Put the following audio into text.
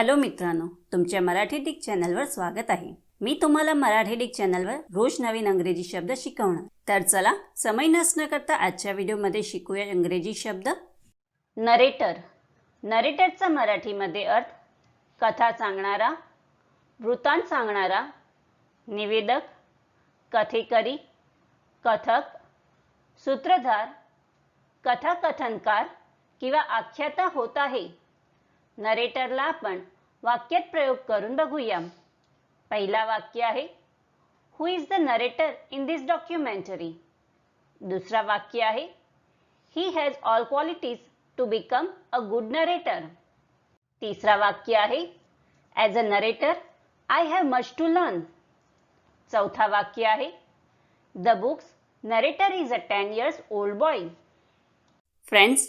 Hello मित्रांनो तुमच्या Marathi Dick चॅनलवर स्वागत आहे. मी तुम्हाला मराठी डिक चॅनलवर रोज नवीन अंग्रेजी शब्द शिकवणार. तर चला समय नसणं करता आजच्या व्हिडिओमध्ये शिकूया इंग्रजी शब्द. नरेटर नरेटरचा मराठीमध्ये अर्थ कथा सांगणारा वृत्तांत सांगणारा निवेदक कथेकरी कथक सूत्रधार कथाकथनकार किंवा आख्याता होत आहे. नरेटरला आपण वाक्यात प्रयोग करून बघूया पहिला वाक्य आहे who is the narrator in this documentary दुसरा वाक्य आहे he has all qualities to become a good narrator तिसरा वाक्य आहे as a narrator I have much to learn चौथा वाक्य आहे the books narrator is a ten years old boy friends